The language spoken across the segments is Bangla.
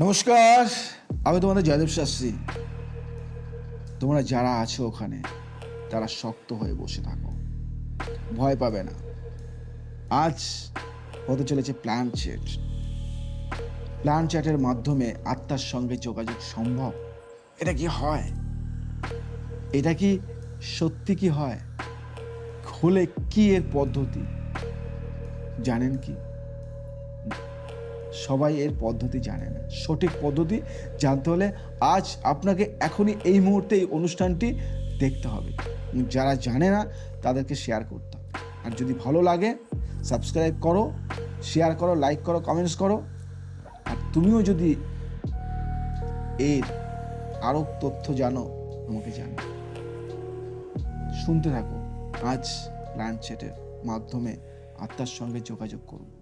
নমস্কার, আমি তোমাদের জয়দেব শাস্ত্রী। তোমরা যারা আছো ওখানে, তারা শক্ত হয়ে বসে থাকো। ভয় পাবে না। আজ হতে চলেছে প্ল্যান চ্যাট। প্ল্যান চ্যাটের মাধ্যমে আত্মার সঙ্গে যোগাযোগ সম্ভব? এটা কি হয়? এটা কি সত্যি কি হয়? হলে কি এর পদ্ধতি? জানেন কি? সবাই এর পদ্ধতি জানে না। সঠিক পদ্ধতি জানতে হলে আজ আপনাকে এখনই এই মুহূর্তে এই অনুষ্ঠানটি দেখতে হবে। যারা জানে না, তাদেরকে শেয়ার করতে হবে। আর যদি ভালো লাগে সাবস্ক্রাইব করো শেয়ার করো লাইক করো কমেন্টস করো। আর তুমিও যদি এর আরও তথ্য জানো, আমাকে জানো শুনতে থাকো। আজ লাঞ্চ চ্যাটের মাধ্যমে আত্মার সঙ্গে যোগাযোগ করুন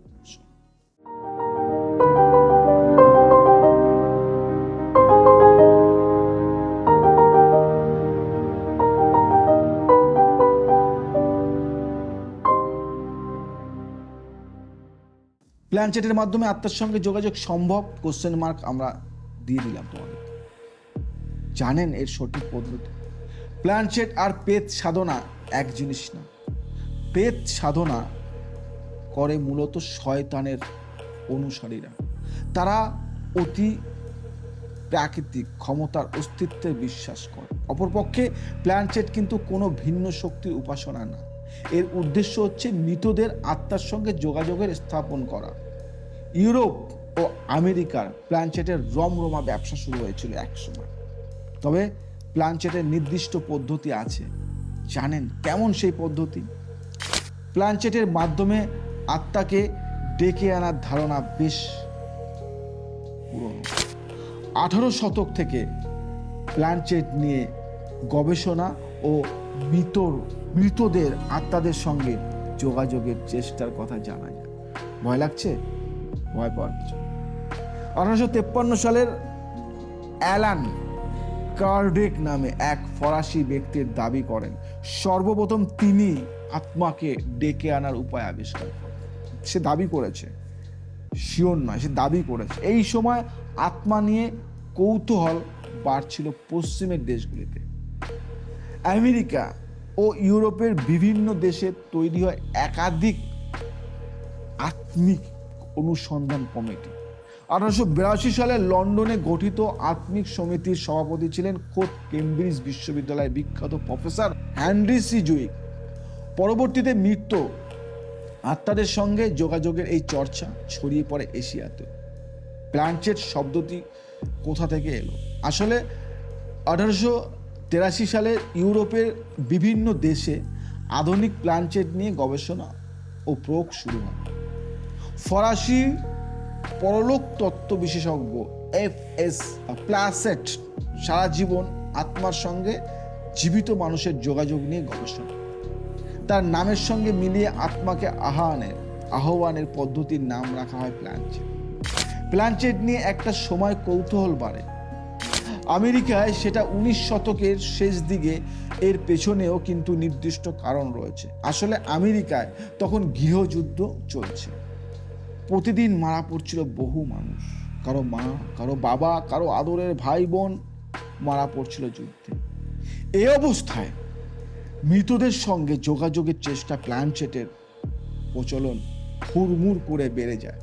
প্ল্যানচেটের মাধ্যমে আত্মার সঙ্গে যোগাযোগ সম্ভব? কোশ্চেন মার্ক আমরা দিয়ে দিলাম তোমাদের। জানেন এর সঠিক পদ্ধতি। প্ল্যানচেট আর পেত সাধনা এক জিনিস না। পেত সাধনা করে মূলত শয়তানের অনুসারীরা। তারা অতি প্রাকৃতিক ক্ষমতার অস্তিত্বে বিশ্বাস করে। অপরপক্ষে প্ল্যানচেট কিন্তু কোনো ভিন্ন শক্তির উপাসনা না। এর উদ্দেশ্য হচ্ছে মৃতদের আত্মার সঙ্গে যোগাযোগের স্থাপন করা। ইউরোপ ও আমেরিকার প্ল্যানচেটের রমরমা ব্যবসা শুরু হয়েছিল একসময় তবে প্ল্যানচেটের নির্দিষ্ট পদ্ধতি আছে। জানেন কেমন সেই পদ্ধতি? প্ল্যানচেটের মাধ্যমে আত্মাকে ডেকে আনার ধারণা বেশ পুরনো। আঠারো শতক থেকে প্ল্যানচেট নিয়ে গবেষণা ও মৃতর, মৃতদের আত্মাদের সঙ্গে যোগাযোগের চেষ্টার কথা জানা যায়। ভয় লাগছে? ভয় পাওয়ার কিছু আঠারোশো তেপ্পান্ন সালের অ্যালান কার্ডেক নামে এক ফরাসি ব্যক্তির দাবি করেন, সর্বপ্রথম তিনি আত্মাকে ডেকে আনার উপায় আবিষ্কার সে দাবি করেছে, শিওর নয়, সে দাবি করেছে। এই সময় আত্মা নিয়ে কৌতূহল বাড়ছিল পশ্চিমের দেশগুলিতে। আমেরিকা ও ইউরোপের বিভিন্ন দেশে তৈরি হয় একাধিক আত্মিক অনুসন্ধান কমিটি। আঠারোশো বিরাশি সালে লন্ডনে গঠিত আত্মিক সমিতির সভাপতি ছিলেন খোদ কেমব্রিজ বিশ্ববিদ্যালয়ের বিখ্যাত প্রফেসর হ্যানরি সি জুইক পরবর্তীতে মৃত্যু আত্মাদের সঙ্গে যোগাযোগের এই চর্চা ছড়িয়ে পড়ে এশিয়াতে। প্ল্যানচেট শব্দটি কোথা থেকে এলো? আসলে আঠারোশো তেরাশি সালে ইউরোপের বিভিন্ন দেশে আধুনিক প্ল্যানচেট নিয়ে গবেষণা ও প্রয়োগ শুরু হয়। ফরাসি পরলোক তত্ত্ব বিশেষজ্ঞ এফ এস প্লাসেট সারা জীবন আত্মার সঙ্গে জীবিত মানুষের যোগাযোগ নিয়ে গবেষণা। তার নামের সঙ্গে মিলিয়ে আত্মাকে আহ্বানের আহ্বানের পদ্ধতির নাম রাখা হয় প্ল্যানচেট প্ল্যানচেট নিয়ে একটা সময় কৌতূহল বাড়ে। আমেরিকায় সেটা উনিশ শতকের শেষ দিকে এর পেছনেও কিন্তু নির্দিষ্ট কারণ রয়েছে। আসলে আমেরিকায় তখন গৃহযুদ্ধ চলছে। প্রতিদিন মারা পড়ছিল বহু মানুষ। কারও মা, কারও বাবা, কারও আদরের ভাই বোন মারা পড়ছিল যুদ্ধে। এই অবস্থায় মৃতদের সঙ্গে যোগাযোগের চেষ্টা প্ল্যানচেটের প্রচলন হুড়মুড় করে বেড়ে যায়।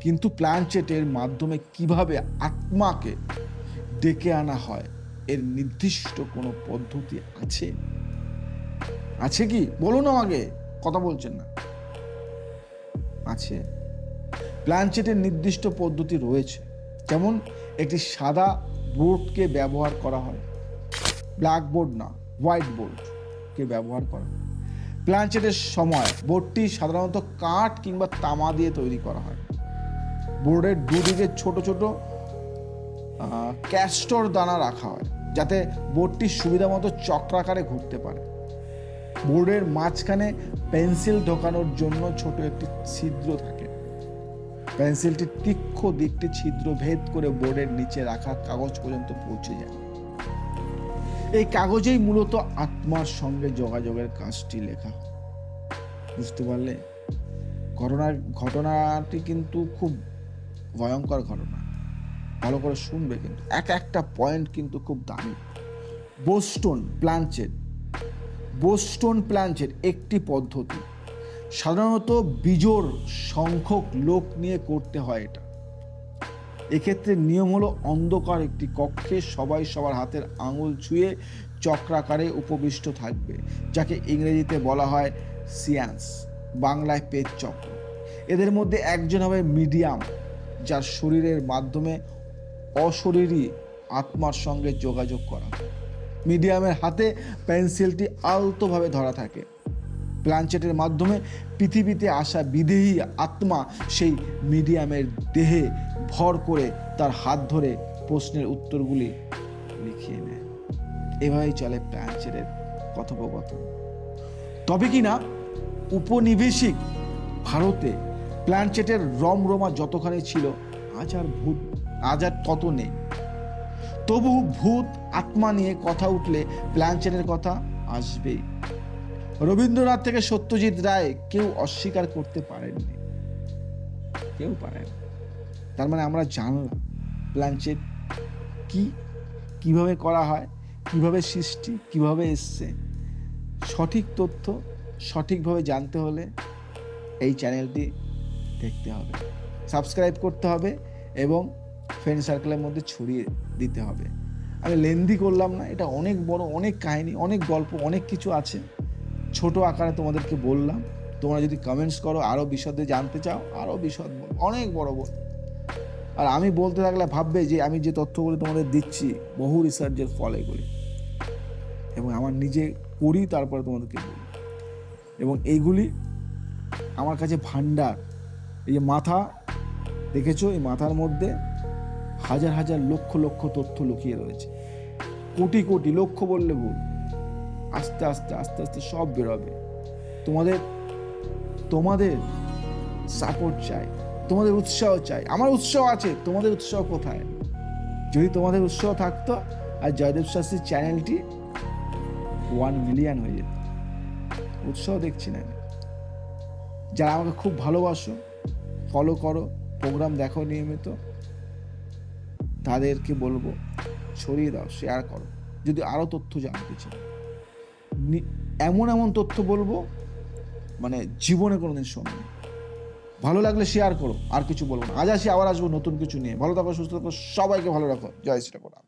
কিন্তু প্ল্যানচেটের মাধ্যমে কীভাবে আত্মাকে ডেকে আনা হয়, এর নির্দিষ্ট কোনো পদ্ধতি আছে? আছে কি? বলুন আমাকে, কথা বলছেন না। আছে। প্ল্যানচেটের নির্দিষ্ট পদ্ধতি রয়েছে। যেমন, একটি সাদা বোর্ডকে ব্যবহার করা হয়। ব্ল্যাকবোর্ড না হোয়াইট বোর্ডকে ব্যবহার করা হয়। প্ল্যানচেটের সময় বোর্ডটি সাধারণত কাঠ কিংবা তামা দিয়ে তৈরি করা হয়। বোর্ডের দুদিকে ছোট ছোট ক্যাস্টর দানা রাখা হয়, যাতে বোর্ডটি সুবিধা মতো চক্রাকারে ঘুরতে পারে। বোর্ডের মাঝখানে পেন্সিল ঢোকানোর জন্য ছোট একটি ছিদ্র থাকে। পেন্সিলটি তীক্ষ্ণ দিকটি ছিদ্র ভেদ করে বোর্ডের নিচে রাখা কাগজ পর্যন্ত পৌঁছে যায়। এই কাগজেই মূলত আত্মার সঙ্গে যোগাযোগের কাজটি লেখা বুঝতে পারলে? ঘটনার, ঘটনাটি কিন্তু খুব ভয়ঙ্কর ঘটনা। ভালো করে শুনবে কিন্তু। এক একটা পয়েন্ট কিন্তু খুব দামি। বোস্টন প্ল্যানচেট বোস্টন প্ল্যানচেট একটি পদ্ধতি। সাধারণত বিজোড় সংখ্যক লোক নিয়ে করতে হয় এটা। এক্ষেত্রে নিয়ম হলো অন্ধকার একটি কক্ষে সবাই সবার হাতের আঙুল ছুঁয়ে চক্রাকারে উপবিষ্ট থাকবে, যাকে ইংরেজিতে বলা হয় সিয়ান্স, বাংলায় পেট চক্র। এদের মধ্যে একজন হবে মিডিয়াম, যার শরীরের মাধ্যমে অশরীরী আত্মার সঙ্গে যোগাযোগ করা মিডিয়ামের হাতে পেন্সিলটি আলতোভাবে ধরা থাকে। প্ল্যানচেটের মাধ্যমে পৃথিবীতে আসা বিদেহী আত্মা সেই মিডিয়ামের দেহে ভর করে তার হাত ধরে প্রশ্নের উত্তরগুলি লিখিয়ে নেয়। এভাবেই চলে প্ল্যানচেটের কথোপকথন। তবে কি না উপনিবেশিক ভারতে প্ল্যানচেটের রমরমা যতখানি ছিল, আজ আর ভূত, আজ আর তত নেই। তবু ভূত আত্মা নিয়ে কথা উঠলে প্ল্যানচেটের কথা আসবেই। রবীন্দ্রনাথ থেকে সত্যজিৎ রায় কেউ অস্বীকার করতে পারেননি। কেউ পারেন। তার মানে আমরা জানলাম প্ল্যানচেট কি কীভাবে করা হয় কীভাবে সৃষ্টি কীভাবে এসছে। সঠিক তথ্য সঠিকভাবে জানতে হলে এই চ্যানেলটি দেখতে হবে সাবস্ক্রাইব করতে হবে এবং ফ্রেন্ড সার্কেলের মধ্যে ছড়িয়ে দিতে হবে। আমি লেন্দি করলাম না এটা অনেক বড় অনেক কাহিনী অনেক গল্প অনেক কিছু আছে। ছোট আকারে তোমাদেরকে বললাম। তোমরা যদি কমেন্টস করো আরও বিশদে জানতে চাও আরও বিশদ অনেক বড় বল। আর আমি বলতে থাকলে ভাববে যে, আমি যে তথ্যগুলি তোমাদের দিচ্ছি, বহু রিসার্চের ফল এগুলি। এবং আমার নিজে করি, তারপরে তোমাদেরকে বলি এবং এইগুলি আমার কাছে ভান্ডার এই যে মাথা, দেখেছ? এই মাথার মধ্যে হাজার হাজার লক্ষ লক্ষ তথ্য লুকিয়ে রয়েছে। কোটি কোটি লক্ষ বললে ভুল। আস্তে আস্তে আস্তে আস্তে সব বেরোবে। তোমাদের তোমাদের সাপোর্ট চাই, তোমাদের উৎসাহ চাই। আমার উৎসাহ আছে, তোমাদের উৎসাহ কোথায়? যদি তোমাদের উৎসাহ থাকতো, আর জয়দেব শাস্ত্রীর চ্যানেলটি ওয়ান মিলিয়ন হয়ে যেত। উৎসাহ দেখছি না যারা আমাকে খুব ভালোবাসো ফলো করো প্রোগ্রাম দেখো নিয়মিত, তাদেরকে বলব, ছড়িয়ে দাও শেয়ার করো। যদি আরও তথ্য জানতে চাও। এমন এমন তথ্য বলব মানে জীবনে কোনো দিন শোনো ভালো লাগলে শেয়ার করো, আর কিছু বলব না। আজ আসি, আবার আসব নতুন কিছু নিয়ে। ভালো থাকো, সুস্থ থাকো, সবাইকে ভালো রাখো। জয় শ্রী রাম